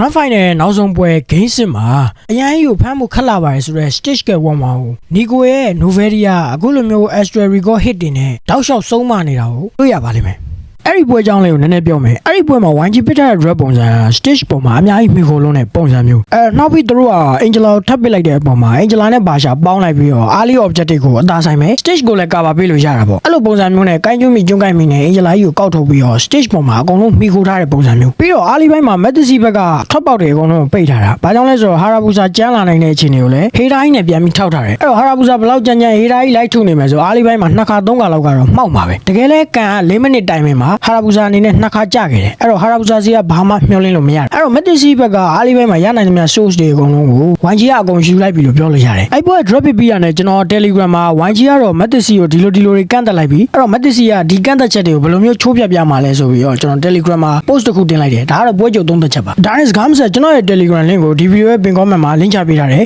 Grand Final ရဲ့နောက်ဆုံးပွဲ Game စစ်မှာအရန်ကြီးကိုဖမ်းမှုခက်လာပါတယ်ဆိုတော့ Stage က1မှာကိုနီကိုရဲ့ Novelia အခုလိုမျိုး Astral Record hit တင်နဲ့တောက်လျှောက်ဆုံးမနေတာကိုတွေ့ရပါလိမ့်မယ် အဲ့ဒီပွဲအကြောင်းလေးကိုနည်းနည်းပြောမယ်အဲ့ဒီပွဲမှာ 1G ပစ်ထားတဲ့ drop ပုံစံ stage ပေါ်မှာအများကြီးမိခိုလုံးတဲ့ပုံစံမျိုးအဲနောက်ပြီးသူတို့က Angela ကိုထပ်ပစ်လိုက်တဲ့အပေါ်မှာ Angela နဲ့ Basha ပေါင်းလိုက်ပြီးတော့ Ali objective ကိုအသာဆိုင်မယ် stage ကိုလည်း cover ပေးလို့ရတာပေါ့အဲ့လိုပုံစံမျိုးနဲ့ကိုင်းကျွန်းမိကျွန်းကိုင်းမိနဲ့ Angela ကြီးကိုကောက်ထုတ်ပြီးတော့ stage ပေါ်မှာအကုန်လုံးမိခိုထားတဲ့ပုံစံမျိုးပြီးတော့ Ali ဘိုင်းမှာ Mattisi ဘက်ကထွက်ပေါက်တွေအကုန်လုံးပိတ်ထားတာဘာကြောင့်လဲဆိုတော့ Harabusa ကျန်းလာနိုင်တဲ့အခြေအနေကိုလည်း Hera ကြီးနဲ့ပြန်ပြီးထောက်ထားတယ်အဲ့တော့ Harabusa ဘယ်လောက်ကြမ်းကြမ်း Hera ကြီးလိုက်ထုနေမယ်ဆို Ali ဘိုင်းမှာနှစ်ခါသုံးခါလောက်ကတော့မှောက်မှာပဲတကယ်လဲကန်က၄မိနစ်တိုင်မှာ Harabusa အနေနဲ့နှစ်ခါကြခဲ့တယ်အဲ့တော့ Harabusa စီကဘာမှမျှော်လင့်လို့မရဘူးအဲ့တော့ Mattisi ဘက်က Ali ဘိုင်းမှာရနိုင်သမျှ source တွေအကုန်လုံးကို YG ကအကုန်ယူလိုက်ပြီလို့ပြောလို့ရတယ်အဲ့ပွဲ drop ပြပြီးရတယ်ကျွန်တော် Telegram မှာ YG ကတော့ Mattisi ကိုဒီလိုဒီလိုတွေကန့်တက်လိုက်ပြီအဲ့တော့ Mattisi ကဒီကန့်တက်ချက်တွေကိုဘယ်လိုမျိုးချိုးပြပြမှာလဲဆိုပြီးတော့ကျွန်တော် Telegram မှာ post တစ်ခုတင်လိုက်တယ်ဒါကတော့ပွဲကြုံသုံးသက်ချက်ပါဒါနဲ့စကားမဆက်ကျွန်တော်ရဲ့ Telegram link ကိုဒီ video ရဲ့ pin comment မှာ link ချပေးထားတယ်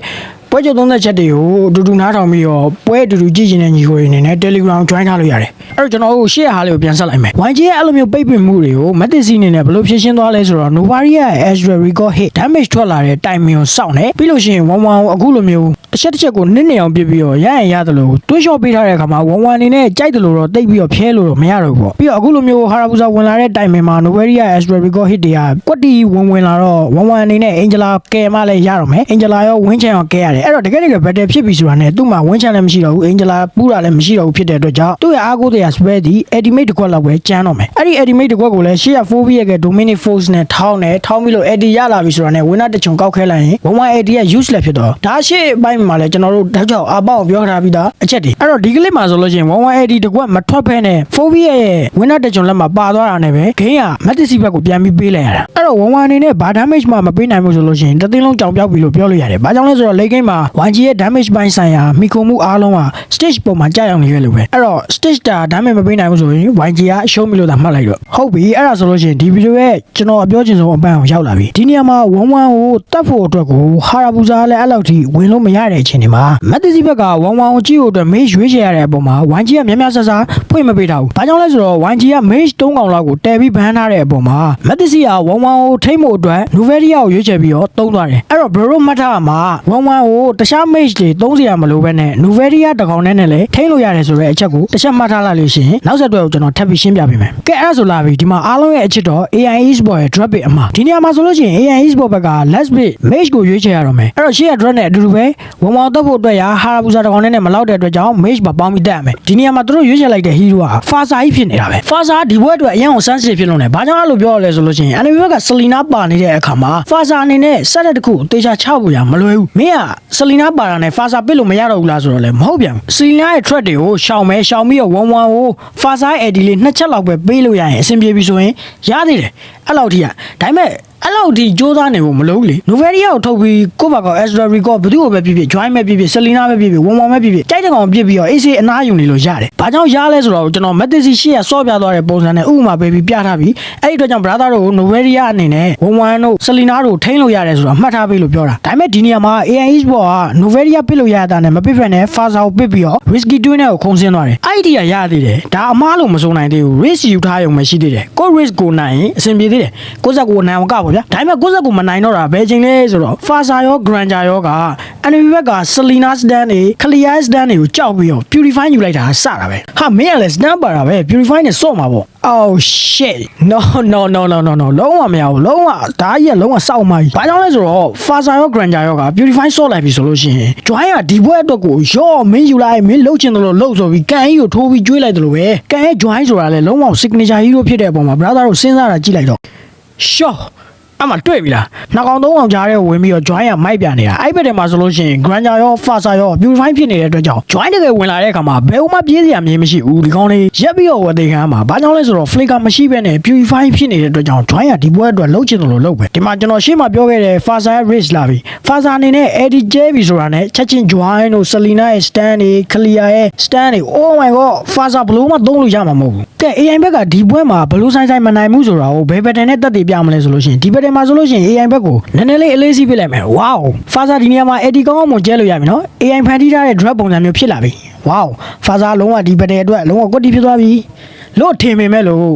ပွဲကြုံသုံးသက်ချက်တွေကိုအတူတူနားထောင်ပြီးတော့ပွဲအတူတူကြည့်နေတဲ့ညီကိုတွေအနေနဲ့ Telegram join ထားလို့ရတယ်အဲ့တော့ကျွန်တော်တို့ share ဟာလေးကိုပြန်ဆက်လိုက်မယ် YG ရဲ့အဲ့လိုမျိုးပိတ်ပင်မှုတွေကို Mattisi အနေနဲ့ဘယ်လိုဖြေရှင်းသွားလဲဆိုတော့ Novaria ရဲ့ Ezra Record hit damage ထွက်လာတဲ့ timing ကိုစောင့်တယ်ပြီးလို့ရှိရင်11ကိုအခုလိုမျိုးတစ်ချက်တစ်ချက်ကိုနစ်နေအောင်ပြစ်ပြီးတော့ရရင်ရတယ်လို့တွေးလျှော့ပေးထားတဲ့အခါမှာ11အနေနဲ့ကြိုက်တယ်လို့တော့တိတ်ပြီးတော့ဖျဲလို့တော့မရတော့ဘူးပေါ့ပြီးတော့အခုလိုမျိုး Harabusa ဝင်လာတဲ့ timing မှာ Novaria Ezra Record hit တွေကကွက်တီဝင်ဝင်လာတော့11အနေနဲ့ Angela ကယ်မလည်းရတော့မယ် Angela ရော win chance ရောကယ်ရတယ်အဲ့တော့တကယ်တကယ် battle ဖြစ်ပြီဆိုတာနဲ့သူ့မှာ win chance လည်းမရှိတော့ဘူး Angela ပူးတာလည်းမရှိတော့ဘူးဖြစ်တဲ့အတွက်ကြောင့်သူ့ရဲ့အားကိုးတရား spell ဒီ ultimate တစ်ခွက်လောက်ပဲကျန်းတော့မယ်အဲ့ဒီ ultimate တစ်ခွက်ကိုလည်းရှေ့က phobia ရဲ့ dominic force နဲ့ထောင်းတယ်ထောင်းပြီးလို့ AD ရလာပြီဆိုတာနဲ့ winner တစ်ချုံကောက်ခဲလိုက်ရင်11 AD ရဲ့ useless ဖြစ်တော့ဒါရှေ့ဘိုင်းမှာလည်းကျွန်တော်တို့ဓာတ်ကြောင့်အပေါအောင်ပြောထားပြီးသားအချက်တွေအဲ့တော့ဒီကလစ်မှာဆိုလို့ရှိရင်11 AD တစ်ခွက်မထွက်ဖဲနဲ့ phobia ရဲ့ winner တစ်ချုံလက်မှာပါသွားတာနဲ့ပဲဂိမ်းက mattisi ဘက်ကိုပြန်ပြီးပေးလိုက်ရတာအဲ့တော့11အနေနဲ့ဘာ damage မှမပေးနိုင်ဘူးဆိုလို့ရှိရင်တစ်သိန်းလုံးကြောင်ပြောက်ပြီလို့ပြောလို့ရတယ်ဘာကြောင့်လဲဆိုတော့ late game မှာ 1G ရဲ့ damage ပိုင်းဆိုင်ရာမိခုံမှုအားလုံးက stage ပေါ်မှာကြာရောက်နေရလို့ပဲအဲ့တော့ stage တာ damage မပေးနိုင်ဘူးဆိုရင် YG ကရှုံးပြီလို့သာမှတ်လိုက်တော့ဟုတ်ပြီအဲ့ဒါဆိုလို့ရှိရင်ဒီဗီဒီယိုရဲ့ကျွန်တော်အပြောချင်ဆုံးအပန်းအောင်ရောက်လာပြီဒီနေရာမှာ11ကိုတတ်ဖို့အတွက်ကိုဟာရာဘူဇာလည်းအဲ့လောက်ထိဝင်လို့မရတဲ့အချိန်ဒီမှာမက်တစီဘက်က11ကိုကြည့်ဖို့အတွက်မေးရွေးချယ်ရတဲ့အပေါ်မှာ YG ကများများဆဆဖွင့်မပေးထားဘူးဘာကြောင့်လဲဆိုတော့ YG ကမေး3កောင်လောက်ကိုတဲပြီးဘန်းထားတဲ့အပေါ်မှာမက်တစီက11ကိုထိမ့်ဖို့အတွက် Novelia ကိုရွေးချယ်ပြီးတော့တုံးသွားတယ်အဲ့တော့ Bro မှတ်ထားမှာ11ကိုတခြား mage တွေသုံးစရာမလိုဘဲနဲ့ Novelia တကောင်နဲ့လည်းထိမ့်လို့ရတယ်ဆိုတဲ့အချက်ကိုတစ်ချက်မှတ်ထားလိုက်လို့ရှိရင်နောက်ဆက်တွဲကိုကျွန်တော်ထပ်ပြီးရှင်းပြပေးမယ်ကဲအဲ့ဒါဆိုလာပြီဒီမှာအားလုံးရဲ့အချစ်တော့ AI Esport ရဲ့ drop bit အမှာဒီနေရာမှာဆိုလို့ရှိရင် AI Esport ဘက်က last bit mage ကိုရွေးချယ်ရတော့မယ်အဲ့တော့ရှေ့က drop နဲ့အတူတူပဲဝန်မောင်တက်ဖို့အတွက်ရာ Harabusa တကောင်နဲ့မလောက်တဲ့အတွက်ကြောင့် mage ပါပေါင်းပြီးတက်ရမယ်ဒီနေရာမှာသူတို့ရွေးချယ်လိုက်တဲ့ hero က Faza ကြီးဖြစ်နေတာပဲ Faza ဒီဘွဲအတွက်အရင်အောင် sensitive ဖြစ်လို့နေဘာကြောင့်အဲ့လိုပြောရလဲဆိုလို့ရှိရင် enemy ဘက်က Selena ပါနေတဲ့အခါမှာ Faza အနေနဲ့ဆက်တဲ့တစ်ခုတေချာချဖို့ရမလွယ်ဘူးမင်းက Selena ပါတာနဲ့ Faza ပစ်လို့မရတော့ဘူးလားဆိုတော့လည်းမဟုတ်ပြန်ဘူး Selena ရဲ့ threat တွေကိုရှောင်မဲရှောင်ပြီးတော့11ကို Faza ရဲ့ AD လေးနှစ်ချက်လောက်ပဲပေးလို့ရရင်အဆင်ပြေပြီဆိုရင်ရသေးတယ်အဲ့လောက်ထိอ่ะဒါပေမဲ့ အဲ့လောက်ထိစူးစမ်းနေဖို့မလုပ်လေ Novelia ကိုထုတ်ပြီးကိုယ့်ဘက်က Ezra Record ဘယ်သူ့ကိုပဲဖြစ်ဖြစ် join ပဲဖြစ်ဖြစ် Selena ပဲဖြစ်ဖြစ်ဝန်ဝန်ပဲဖြစ်ဖြစ်ကြိုက်တဲ့ကောင်ပြစ်ပြီးတော့ AC အနားယူနေလို့ရတယ်။ဘာကြောင့်ရလဲဆိုတော့ကျွန်တော် Mattisi ရှေ့ကစော့ပြသွားတဲ့ပုံစံနဲ့ဥပမာပေးပြီးပြထားပြီးအဲ့ဒီအတွက်ကြောင့် brother တို့ကို Novelia အနေနဲ့ဝန်ဝန်တို့ Selena တို့ထိန်းလို့ရတယ်ဆိုတော့မှတ်ထားပေးလို့ပြောတာ။ဒါပေမဲ့ဒီနေရာမှာ AI Esport က Novelia ပစ်လို့ရတာနဲ့မပစ်ဖက်နဲ့ Faza ကိုပစ်ပြီးတော့ Risky Twin နဲ့ကိုခုံဆင်းသွားတယ်။အဲ့ဒီကရသေးတယ်။ဒါအမားလို့မစိုးနိုင်သေးဘူး risk ယူထားရုံပဲရှိသေးတယ်။ကို risk ကိုနိုင်ရင်အဆင်ပြေသေးတယ်။ကိုဇက်ကိုနိုင်အောင်ကပေါ့ဗျာ။ဒါပေမဲ့ကိုဇက်ကိုမနိုင်တော့တာဘယ်ချိန်လဲဆိုတော့ Faza ရော Granger ရောက enemy ဘက်က Selena stand တွေ Clear stand တွေကိုကြောက်ပြီးတော့ Purify ယူလိုက်တာစတာပဲ။ဟာမင်းကလည်း stand ပါတာပဲ Purify နဲ့စော့မှာပေါ့။ Oh shit no no no no no no လုံးဝမရဘူးလုံးဝဒါကြီးကလုံးဝစောက်မှကြီး။ဘာကြောင့်လဲဆိုတော့ Faza ရော Granger ရောက Purify စော့လိုက်ပြီဆိုလို့ရှိရင် join ကဒီဘွဲအတွက်ကိုရော့မင်းယူလိုက်မင်းလှုပ်ချင်တယ်လို့လှုပ်ဆိုပြီးကန်ကြီးကိုထိုးပြီးကျွေးလိုက်တယ်လို့ပဲ။ကန်ရဲ့ join ဆိုတာလည်းလုံးဝ signature hero ဖြစ်တဲ့အပေါ်မှာ brother တို့စဉ်းစားတာကြည့်လိုက်တော့ sure အမှတွေ့ပြီလားနှစ်ကောင်သုံးကောင်ကြားထဲဝင်ပြီးတော့ join ရမိုက်ပြန်နေတာအဲ့ဘက်ထဲမှာဆိုလို့ရှိရင် granger ရော faster ရော purify ဖြစ်နေတဲ့အတွက်ကြောင့် join တကယ်ဝင်လာတဲ့အခါမှာဘယ်ဥမှပြေးစရာမြေမရှိဘူးဒီကောင်လေးရက်ပြီးတော့ဝတ်သေးခံမှာဘာကြောင့်လဲဆိုတော့ flicker မရှိဘဲနဲ့ purify ဖြစ်နေတဲ့အတွက်ကြောင့် join ရဒီဘွဲအတွက်လှုပ်ချင်တယ်လို့လှုပ်ပဲဒီမှာကျွန်တော်ရှေ့မှာပြောခဲ့တဲ့ faster ရဲ့ race လာပြီ faster အနေနဲ့ Eddie J ပြီဆိုတာနဲ့ချက်ချင်း join တို့ Selena ရဲ့ stand တွေ Clear ရဲ့ stand တွေ oh my god faster ဘလို့မှသုံးလို့ရမှာမဟုတ်ဘူး ကဲ AI ဘက်ကဒီဘွဲမှာဘလို့ဆိုင်ဆိုင်မနိုင်ဘူးဆိုတာကိုဘယ်ဘက်တန်နဲ့တက်တည်ပြမလဲဆိုလို့ရှိရင်ဒီဘက်တန်မှာဆိုလို့ရှိရင် AI ဘက်ကိုနည်းနည်းလေးအလေးစီးပြလိုက်မယ် wow faza ဒီနေရာမှာ AD ကောင်းအောင်မကျဲလို့ရပြီနော် AI ဖန်တီးထားတဲ့ drop ပုံစံမျိုးဖြစ်လာပြီ wow faza လုံးဝဒီဘက်တန်အတွက်လုံးဝကွက်တီဖြစ်သွားပြီလို့ထင်မိမဲ့လို့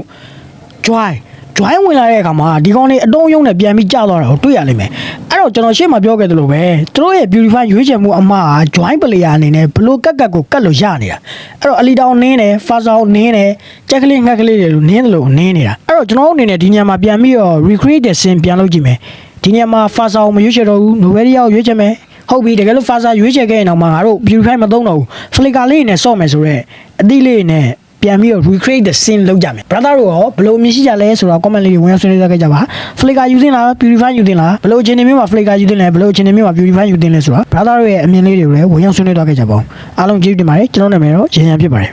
joy join ဝင်လာတဲ့အခါမှာဒီကောင်လေးအတုံးယုံနဲ့ပြန်ပြီးကြာသွားတာကိုတွေ့ရလိမ့်မယ်အဲ့တော့ကျွန်တော်ရှေ့မှာပြောခဲ့သလိုပဲသူတို့ရဲ့ beautify ရွေးချယ်မှုအမှားက join player အနေနဲ့ဘလို့ကက်ကက်ကိုကတ်လို့ရနေတာအဲ့တော့အလီတောင်နင်းတယ်ဖာဆောင်းနင်းတယ်ကြက်ကလေးငှက်ကလေးတွေလို့နင်းတယ်လို့နင်းနေတာအဲ့တော့ကျွန်တော်တို့အနေနဲ့ဒီညမှာပြန်ပြီးတော့ recreate တဲ့ scene ပြန်လုပ်ကြည့်မယ်ဒီညမှာဖာဆောင်းမရွေးချယ်တော့ဘူး novelia ကိုရွေးချယ်မယ်ဟုတ်ပြီတကယ်လို့ Faza ရွေးချယ်ခဲ့ရင်တော့မှငါတို့ purify မသုံးတော့ဘူး flicker လေးနဲ့ဆော့မယ်ဆိုတော့အသီးလေးနဲ့ ပြန်ပြီးတော့ recreate the scene လုပ်ကြမယ် brother တို့ရောဘယ်လိုအမြင်ရှိကြလဲဆိုတော့ comment လေးတွေဝင်ရောက်ဆွေးနွေးကြခဲ့ကြပါ flicker ယူသင့်လား purify ယူသင့်လားဘယ်လိုအခြေအနေမျိုးမှာ flicker ယူသင့်လဲဘယ်လိုအခြေအနေမျိုးမှာ purify ယူသင့်လဲဆိုတော့ brother တို့ရဲ့အမြင်လေးတွေကိုလည်းဝင်ရောက်ဆွေးနွေးကြခဲ့ကြပါဦးအားလုံးကျေးဇူးတင်ပါတယ်ကျွန်တော်နာမည်တော့ရန်ရန်ဖြစ်ပါတယ်